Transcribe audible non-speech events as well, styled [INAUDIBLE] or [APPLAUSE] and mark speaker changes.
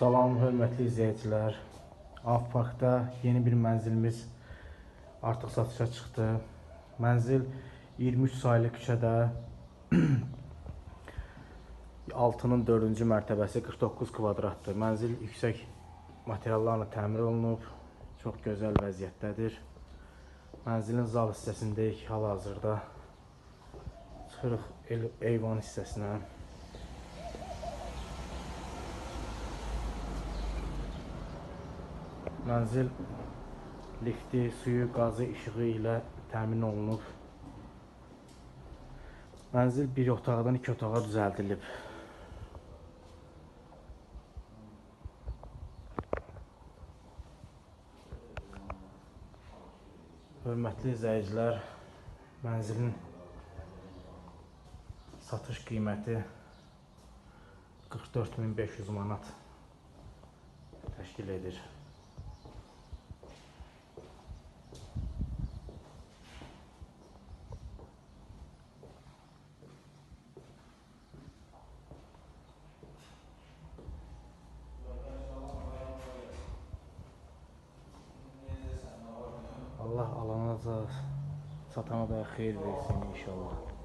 Speaker 1: Salam, hörmətli izləyicilər. Avparkda yeni bir mənzilimiz artıq satışa çıxdı. Mənzil 23 saylı küçədə [CLEARS THROAT] 6-nın 4-cü mərtəbəsi 49 kvadratdır. Mənzil yüksək materiallarla təmir olunub. Çox gözəl vəziyyətdədir. Mənzilin zal hissəsindəyik hal-hazırda. Çıxırıq eyvan hissəsinə. Mənzil lifti, suyu, qazı, işığı ilə təmin olunub. Mənzil bir otaqdan iki otağa düzəldilib. Hörmətli izləyicilər, mənzilin satış qiyməti 44500 manat təşkil edir. Allah alana da satana da xeyir versin inşallah.